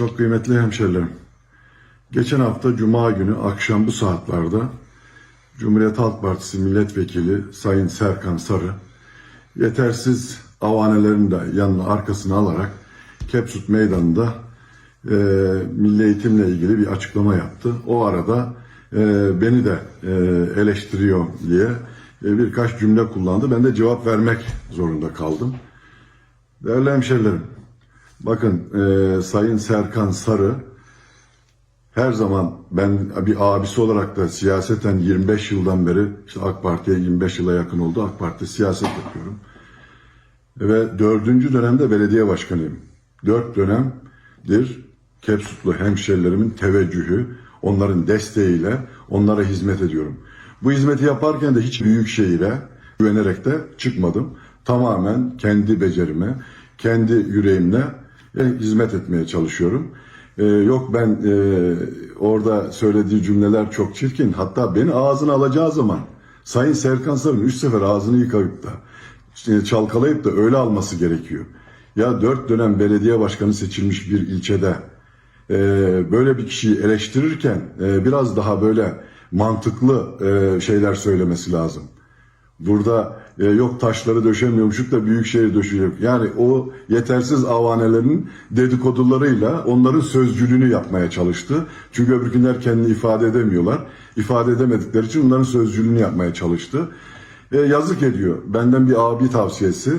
Çok kıymetli hemşerilerim. Geçen hafta Cuma günü akşam bu saatlerde Cumhuriyet Halk Partisi Milletvekili Sayın Serkan Sarı yetersiz avanelerini de yanına arkasına alarak Kepsut Meydanı'nda e, milli eğitimle ilgili bir açıklama yaptı. O arada e, beni de e, eleştiriyor diye e, birkaç cümle kullandı. Ben de cevap vermek zorunda kaldım. Değerli hemşerilerim, bakın e, Sayın Serkan Sarı her zaman ben bir abisi olarak da siyaseten 25 yıldan beri işte AK Parti'ye 25 yıla yakın oldu. AK Parti siyaset yapıyorum. Ve dördüncü dönemde belediye başkanıyım. Dört dönemdir Kepsutlu hemşerilerimin teveccühü, onların desteğiyle onlara hizmet ediyorum. Bu hizmeti yaparken de hiç büyük şehire güvenerek de çıkmadım. Tamamen kendi becerime, kendi yüreğimle hizmet etmeye çalışıyorum. Ee, yok ben e, orada söylediği cümleler çok çirkin. Hatta beni ağzına alacağı zaman Sayın Serkan Sarı'nın üç sefer ağzını yıkayıp da işte çalkalayıp da öyle alması gerekiyor. Ya dört dönem belediye başkanı seçilmiş bir ilçede e, böyle bir kişiyi eleştirirken e, biraz daha böyle mantıklı e, şeyler söylemesi lazım. Burada e, yok taşları döşemiyormuşuk da büyük şehir döşüyor. Yani o yetersiz avanelerin dedikodularıyla onların sözcülüğünü yapmaya çalıştı. Çünkü öbürkünler kendini ifade edemiyorlar. İfade edemedikleri için onların sözcülüğünü yapmaya çalıştı. E, yazık ediyor. Benden bir abi tavsiyesi.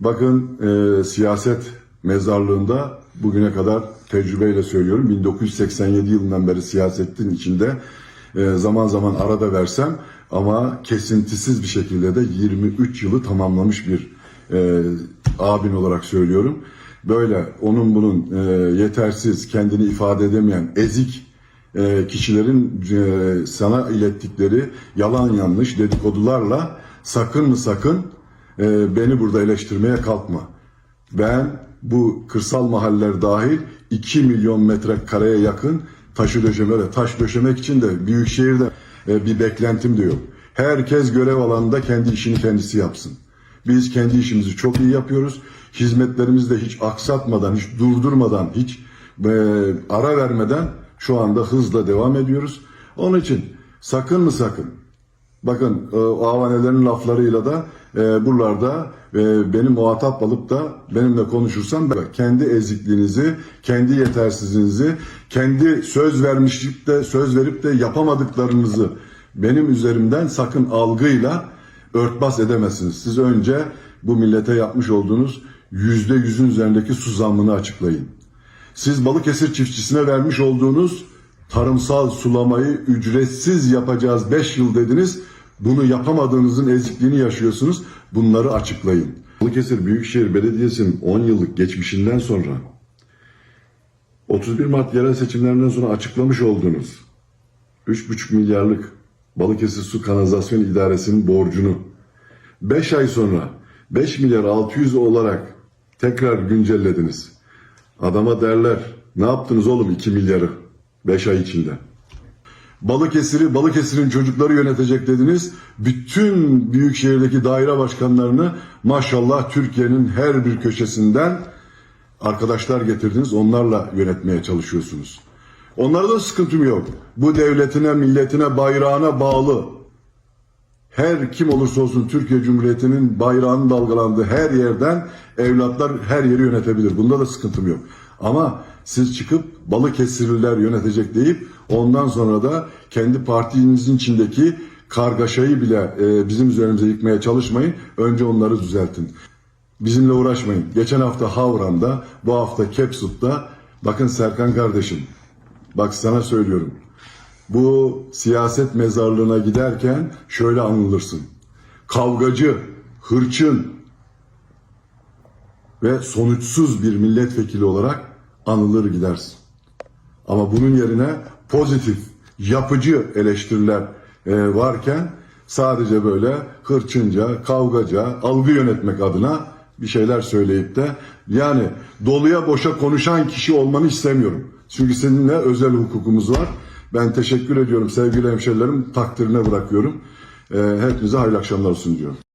Bakın e, siyaset mezarlığında bugüne kadar tecrübeyle söylüyorum. 1987 yılından beri siyasetin içinde e, zaman zaman arada versem ama kesintisiz bir şekilde de 23 yılı tamamlamış bir e, abin olarak söylüyorum. Böyle onun bunun e, yetersiz, kendini ifade edemeyen, ezik e, kişilerin e, sana ilettikleri yalan yanlış dedikodularla sakın mı sakın e, beni burada eleştirmeye kalkma. Ben bu kırsal mahalleler dahil 2 milyon metrekareye yakın taşı döşeme, öyle taş döşemek için de büyük şehirde e, bir beklentim de yok. Herkes görev alanında kendi işini kendisi yapsın. Biz kendi işimizi çok iyi yapıyoruz. Hizmetlerimizi de hiç aksatmadan, hiç durdurmadan, hiç e, ara vermeden şu anda hızla devam ediyoruz. Onun için sakın mı sakın Bakın e, avanelerin laflarıyla da e, buralarda e, beni muhatap alıp da benimle konuşursan bak, kendi ezikliğinizi, kendi yetersizliğinizi, kendi söz vermişlik de söz verip de yapamadıklarınızı benim üzerimden sakın algıyla örtbas edemezsiniz. Siz önce bu millete yapmış olduğunuz yüzde yüzün üzerindeki su zammını açıklayın. Siz Balıkesir çiftçisine vermiş olduğunuz tarımsal sulamayı ücretsiz yapacağız 5 yıl dediniz. Bunu yapamadığınızın ezikliğini yaşıyorsunuz. Bunları açıklayın. Balıkesir Büyükşehir Belediyesi'nin 10 yıllık geçmişinden sonra 31 Mart yerel seçimlerinden sonra açıklamış olduğunuz 3,5 milyarlık Balıkesir Su Kanalizasyon İdaresi'nin borcunu 5 ay sonra 5 milyar 600 olarak tekrar güncellediniz. Adama derler ne yaptınız oğlum 2 milyarı 5 ay içinde. Balıkesir'i Balıkesir'in çocukları yönetecek dediniz. Bütün büyük şehirdeki daire başkanlarını maşallah Türkiye'nin her bir köşesinden arkadaşlar getirdiniz. Onlarla yönetmeye çalışıyorsunuz. Onlarda da sıkıntım yok. Bu devletine, milletine, bayrağına bağlı. Her kim olursa olsun Türkiye Cumhuriyeti'nin bayrağının dalgalandığı her yerden evlatlar her yeri yönetebilir. Bunda da sıkıntım yok. Ama siz çıkıp Balıkesirliler yönetecek deyip ondan sonra da kendi partinizin içindeki kargaşayı bile e, bizim üzerimize yıkmaya çalışmayın. Önce onları düzeltin. Bizimle uğraşmayın. Geçen hafta Havran'da, bu hafta Kepsut'ta bakın Serkan kardeşim bak sana söylüyorum. Bu siyaset mezarlığına giderken şöyle anılırsın. Kavgacı, hırçın ve sonuçsuz bir milletvekili olarak anılır gidersin. Ama bunun yerine pozitif, yapıcı eleştiriler e, varken sadece böyle hırçınca, kavgaca, algı yönetmek adına bir şeyler söyleyip de yani doluya boşa konuşan kişi olmanı istemiyorum. Çünkü seninle özel hukukumuz var. Ben teşekkür ediyorum sevgili hemşerilerim, takdirine bırakıyorum. E, hepinize hayırlı akşamlar olsun diyorum.